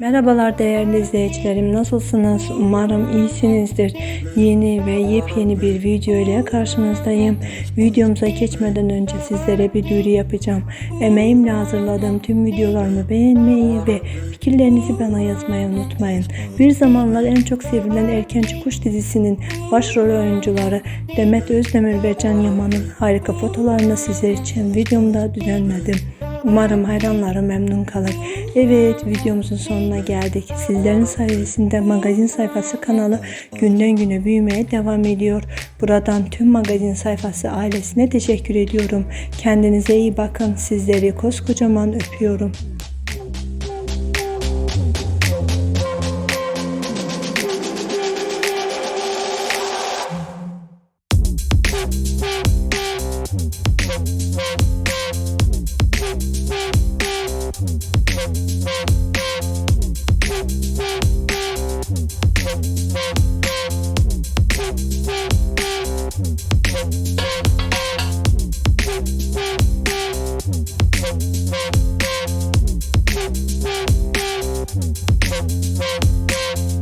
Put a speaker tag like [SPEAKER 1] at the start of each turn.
[SPEAKER 1] Merhabalar değerli izleyicilerim nasılsınız? Umarım iyisinizdir. Yeni ve yepyeni bir video ile karşınızdayım. Videomuza geçmeden önce sizlere bir duyuru yapacağım. Emeğimle hazırladığım tüm videolarımı beğenmeyi ve fikirlerinizi bana yazmayı unutmayın. Bir zamanlar en çok sevilen Erkenci Kuş dizisinin başrol oyuncuları Demet Özdemir ve Can Yaman'ın harika fotolarını sizler için videomda düzenledim. Umarım hayranları memnun kalır. Evet videomuzun sonuna geldik. Sizlerin sayesinde magazin sayfası kanalı günden güne büyümeye devam ediyor. Buradan tüm magazin sayfası ailesine teşekkür ediyorum. Kendinize iyi bakın. Sizleri koskocaman öpüyorum.
[SPEAKER 2] Thank you.